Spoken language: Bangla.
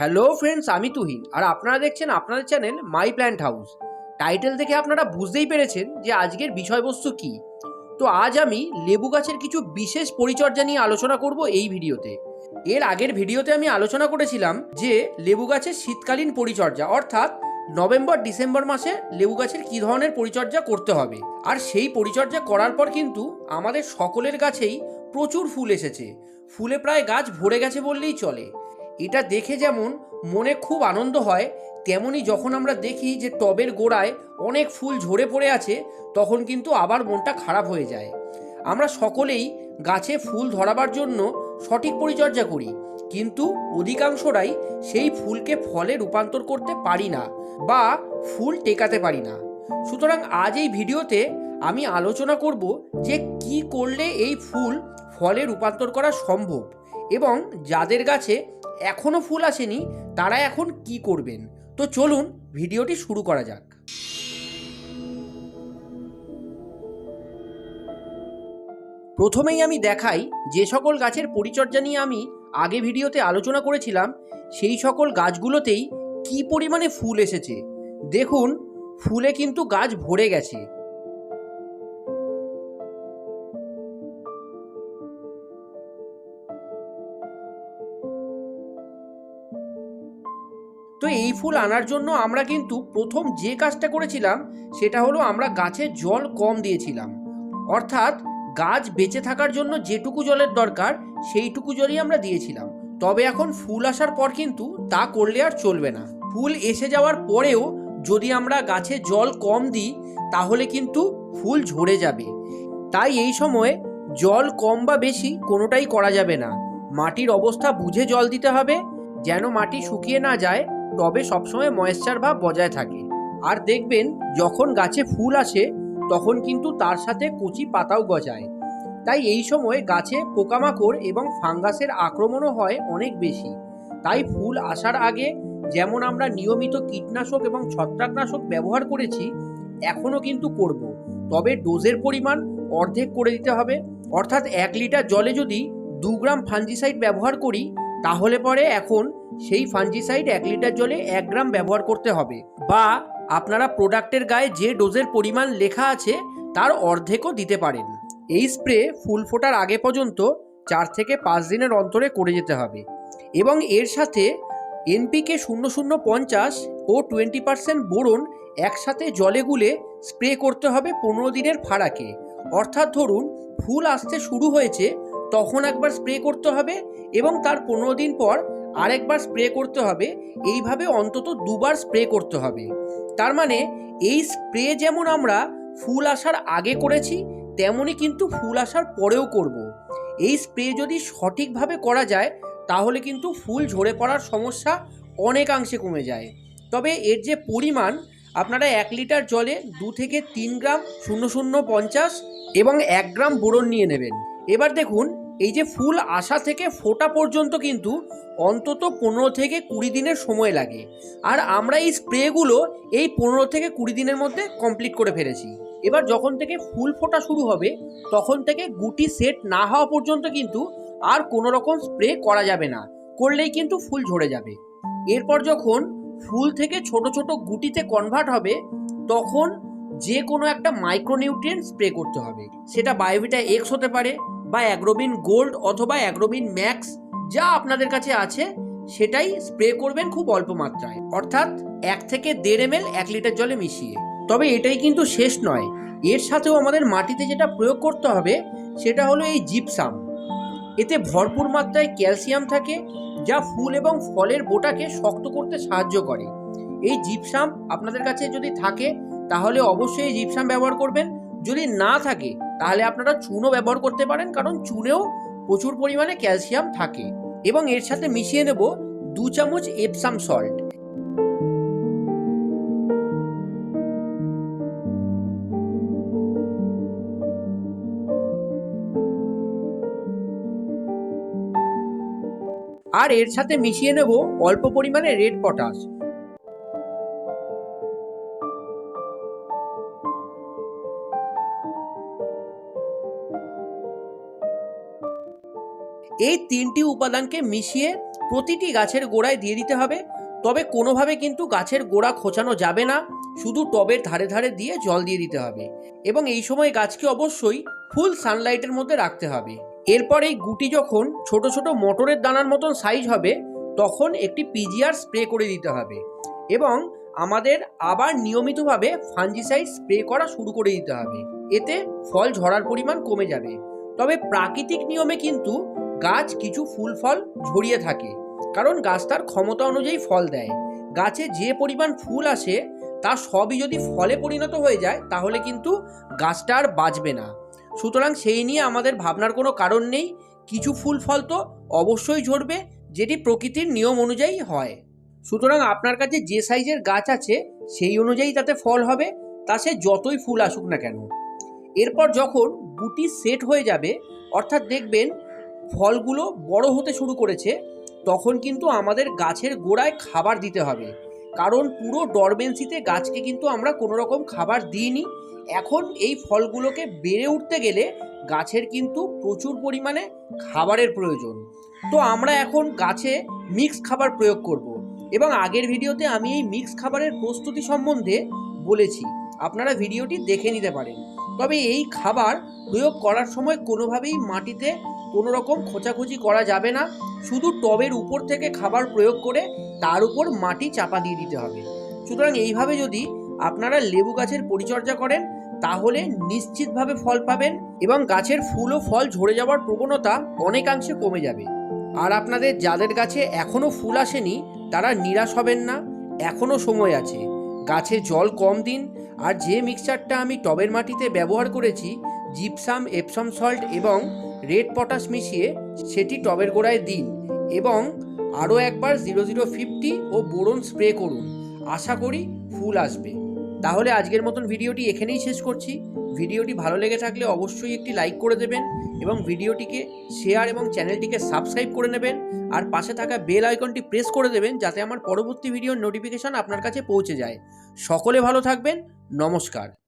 হ্যালো ফ্রেন্ডস আমি তুহিন। আর আপনারা দেখছেন আপনাদের channel my plant house title দেখে আপনারা বুঝতেই পেরেছেন যে আজকের বিষয়বস্তু কি। তো আজ আমি লেবু গাছের কিছু বিশেষ পরিচর্যা নিয়ে আলোচনা করব এই ভিডিওতে। এর আগের ভিডিওতে আমি আলোচনা করেছিলাম যে লেবু গাছের শীতকালীন পরিচর্যা, অর্থাৎ নভেম্বর, ডিসেম্বর মাসে লেবু গাছের কী ধরনের পরিচর্যা করতে হবে। আর সেই পরিচর্যা করার পর কিন্তু আমাদের সকলের গাছেই প্রচুর ফুল এসেছে। ফুলে প্রায় গাছ ভরে গেছে বললেই চলে। এটা দেখে যেমন মনে খুব আনন্দ হয়, তেমনি যখন আমরা দেখি যে টবের গোড়ায় অনেক ফুল ঝরে পড়ে আছে, তখন কিন্তু আবার মনটা খারাপ হয়ে যায়। আমরা সকলেই গাছে ফুল ধরাবার জন্য সঠিক পরিচর্যা করি, কিন্তু অধিকাংশরাই সেই ফুলকে ফলে রূপান্তর করতে পারি না বা ফুল টেকাতে পারি না। সুতরাং আজ এই ভিডিওতে আমি আলোচনা করব যে কি করলে এই ফুল ফলে রূপান্তর করা সম্ভব। এবং যাদের গাছে এখনও ফুল আসেনি, তারা এখন কি করবেন? তো চলুন, ভিডিওটি শুরু করা যাক। প্রথমেই আমি দেখাই যে সকল গাছের পরিচর্যা নিয়ে আমি আগে ভিডিওতে আলোচনা করেছিলাম, সেই সকল গাছগুলোতেই কি পরিমাণে ফুল এসেছে। দেখুন, ফুলে কিন্তু গাছ ভরে গেছে। তো এই ফুল আনার জন্য আমরা কিন্তু প্রথম যে কাজটা করেছিলাম, সেটা হলো আমরা গাছে জল কম দিয়েছিলাম। অর্থাৎ গাছ বেঁচে থাকার জন্য যেটুকু জলের দরকার, সেইটুকু জলই আমরা দিয়েছিলাম। তবে এখন ফুল আসার পর কিন্তু তা করলে আর চলবে না। ফুল এসে যাওয়ার পরেও যদি আমরা গাছে জল কম দিই, তাহলে কিন্তু ফুল ঝরে যাবে। তাই এই সময়ে জল কম বা বেশি কোনোটাই করা যাবে না। মাটির অবস্থা বুঝে জল দিতে হবে। যেন মাটি শুকিয়ে না যায় টবে সবসময় ময়েশ্চার ভাব বজায় থাকে। আর দেখবেন, যখন গাছে ফুল আসে, তখন কিন্তু তার সাথে কচি পাতাও গজায়। তাই এই সময় গাছে পোকামাকড় এবং ফাঙ্গাসের আক্রমণও হয় অনেক বেশি। তাই ফুল আসার আগে যেমন আমরা নিয়মিত কীটনাশক এবং ছত্রাকনাশক ব্যবহার করেছি, এখনও কিন্তু করব। তবে ডোজের পরিমাণ অর্ধেক করে দিতে হবে। অর্থাৎ এক লিটার জলে যদি দু গ্রাম ফাঞ্জিসাইড ব্যবহার করি, তাহলে পরে এখন সেই ফাঞ্জিসাইড এক লিটার জলে এক গ্রাম ব্যবহার করতে হবে। বা আপনারা প্রোডাক্টের গায়ে যে ডোজের পরিমাণ লেখা আছে, তার অর্ধেকও দিতে পারেন। এই স্প্রে ফুল ফোটার আগে পর্যন্ত চার থেকে পাঁচ দিনের অন্তরে করে যেতে হবে। এবং এর সাথে এনপিকে শূন্য শূন্য পঞ্চাশ ও টোয়েন্টি পার্সেন্ট বোরন একসাথে জলে গুলে স্প্রে করতে হবে পনেরো দিনের ফারাকে। অর্থাৎ ধরুন, ফুল আসতে শুরু হয়েছে, তখন একবার স্প্রে করতে হবে এবং তার পনেরো দিন পর আরেকবার স্প্রে করতে হবে, এইভাবে অন্তত দুবার স্প্রে করতে হবে। তার মানে এই স্প্রে যেমন আমরা ফুল আসার আগে করেছি তেমনই কিন্তু ফুল আসার পরেও করব। এই স্প্রে যদি সঠিকভাবে করা যায়, তাহলে কিন্তু ফুল ঝরে পড়ার সমস্যা অনেকাংশে কমে যায়। তবে এর যে পরিমাণ, আপনারা এক লিটার জলে দু থেকে তিন গ্রাম শূন্য শূন্য পঞ্চাশ এবং এক গ্রাম বোরন নিয়ে নেবেন। এবার দেখুন এই যে ফুল আসা থেকে ফোটা পর্যন্ত কিন্তু অন্তত পনেরো থেকে কুড়ি দিনের সময় লাগে। আর আমরা এই স্প্রেগুলো এই পনেরো থেকে কুড়ি দিনের মধ্যে কমপ্লিট করে ফেলেছি। এবার যখন থেকে ফুল ফোটা শুরু হবে, তখন থেকে গুটি সেট না হওয়া পর্যন্ত কিন্তু আর কোনো রকম স্প্রে করা যাবে না। করলেই কিন্তু ফুল ঝরে যাবে। এরপর যখন ফুল থেকে ছোট ছোট গুটিতে কনভার্ট হবে, তখন যে কোনো একটা মাইক্রোনিউট্রিয়েন্ট স্প্রে করতে হবে। সেটা বায়োভিটা এক্স হতে পারে বা অ্যাগ্রোবিন গোল্ড অথবা অ্যাগ্রোবিন ম্যাক্স, যা আপনাদের কাছে আছে, সেটাই স্প্রে করবেন খুব অল্প মাত্রায়। অর্থাৎ এক থেকে দেড় এম এক লিটার জলে মিশিয়ে। তবে এটাই কিন্তু শেষ নয়। এর সাথেও আমাদের মাটিতে যেটা প্রয়োগ করতে হবে, সেটা হলো এই জিপসাম। এতে ভরপুর মাত্রায় ক্যালসিয়াম থাকে, যা ফুল এবং ফলের বোটাকে শক্ত করতে সাহায্য করে। এই জিপসাম আপনাদের কাছে যদি থাকে, তাহলে অবশ্যই এই জিপসাম ব্যবহার করবেন। যদি না থাকে, তাহলে আপনারা চুনও ব্যবহার করতে পারেন, কারণ চুনেও প্রচুর পরিমাণে ক্যালসিয়াম থাকে। এবং এর সাথে মিশিয়ে নেব দু চামচ এপসাম সল্ট। আর এর সাথে মিশিয়ে নেব অল্প পরিমাণে রেড পটাশ। এই তিনটি উপাদানকে মিশিয়ে প্রতিটি গাছের গোড়ায় দিয়ে দিতে হবে। তবে কোনোভাবে কিন্তু গাছের গোড়া খোঁচানো যাবে না। শুধু টবের ধারে ধারে দিয়ে জল দিয়ে দিতে হবে। এবং এই সময় গাছকে অবশ্যই ফুল সানলাইটের মধ্যে রাখতে হবে। এরপর এই গুটি যখন ছোট ছোট মোটরের দানার মতন সাইজ হবে, তখন একটি পিজিআর স্প্রে করে দিতে হবে। এবং আমাদের আবার নিয়মিতভাবে ফাঞ্জিসাইড স্প্রে করা শুরু করে দিতে হবে। এতে ফল ঝরার পরিমাণ কমে যাবে। তবে প্রাকৃতিক নিয়মে কিন্তু গাছ কিছু ফুল, ফল ঝরিয়ে থাকে। কারণ গাছ তার ক্ষমতা অনুযায়ী ফল দেয়। গাছে যে পরিমাণ ফুল আসে, তা সবই যদি ফলে পরিণত হয়ে যায়, তাহলে কিন্তু গাছটা আর বাঁচবে না। সুতরাং সেই নিয়ে আমাদের ভাবনার কোনো কারণ নেই। কিছু ফুল, ফল তো অবশ্যই ঝরবে, যেটি প্রকৃতির নিয়ম অনুযায়ী হয়। সুতরাং আপনার কাছে যে সাইজের গাছ আছে, সেই অনুযায়ী তাতে ফল হবে, তা সে যতই ফুল আসুক না কেন। এরপর যখন গুটি সেট হয়ে যাবে, অর্থাৎ দেখবেন ফলগুলো বড় হতে শুরু করেছে, তখন কিন্তু আমাদের গাছের গোড়ায় খাবার দিতে হবে। কারণ পুরো ডরবেন্সিতে গাছকে কিন্তু আমরা কোনো রকম খাবার দিইনি। এখন এই ফলগুলোকে বেড়ে উঠতে গেলে গাছের কিন্তু প্রচুর পরিমাণে খাবারের প্রয়োজন। তো আমরা এখন গাছে মিক্স খাবার প্রয়োগ করব এবং আগের ভিডিওতে আমি এই মিক্স খাবারের প্রস্তুতি সম্বন্ধে বলেছি। আপনারা ভিডিওটি দেখে নিতে পারেন। তবে এই খাবার প্রয়োগ করার সময় কোনোভাবেই মাটিতে কোনো রকম খোঁচাখুচি করা যাবে না। শুধু টবের উপর থেকে খাবার প্রয়োগ করে তার উপর মাটি চাপা দিয়ে দিতে হবে। সুতরাং এইভাবে যদি আপনারা লেবু গাছের পরিচর্যা করেন, তাহলে নিশ্চিতভাবে ফল পাবেন এবং গাছের ফুল ও ফল ঝরে যাওয়ার প্রবণতা অনেকাংশে কমে যাবে। আর আপনাদের যাদের গাছে এখনও ফুল আসেনি, তারা নিরাশ হবেন না। এখনও সময় আছে। গাছে জল কম দিন। আর যে মিক্সচারটা আমি টবের মাটিতে ব্যবহার করেছি জিপসাম এপসম সল্ট এবং রেড পটাশ মিশিয়ে সেটি টবের গোড়ায় দিন এবং আরও একবার জিরো জিরো ফিফটি ও বোরন স্প্রে করুন। আশা করি ফুল আসবে। তাহলে আজকের মতন ভিডিওটি এখানেই শেষ করছি। ভিডিওটি ভালো লেগে থাকলে অবশ্যই একটি লাইক করে দেবেন এবং ভিডিওটিকে শেয়ার এবং চ্যানেলটিকে সাবস্ক্রাইব করে নেবেন আর পাশে থাকা বেল আইকনটি প্রেস করে দেবেন যাতে আমার পরবর্তী ভিডিওর নোটিফিকেশন আপনার কাছে পৌঁছে যায়। সকলে ভালো থাকবেন। নমস্কার।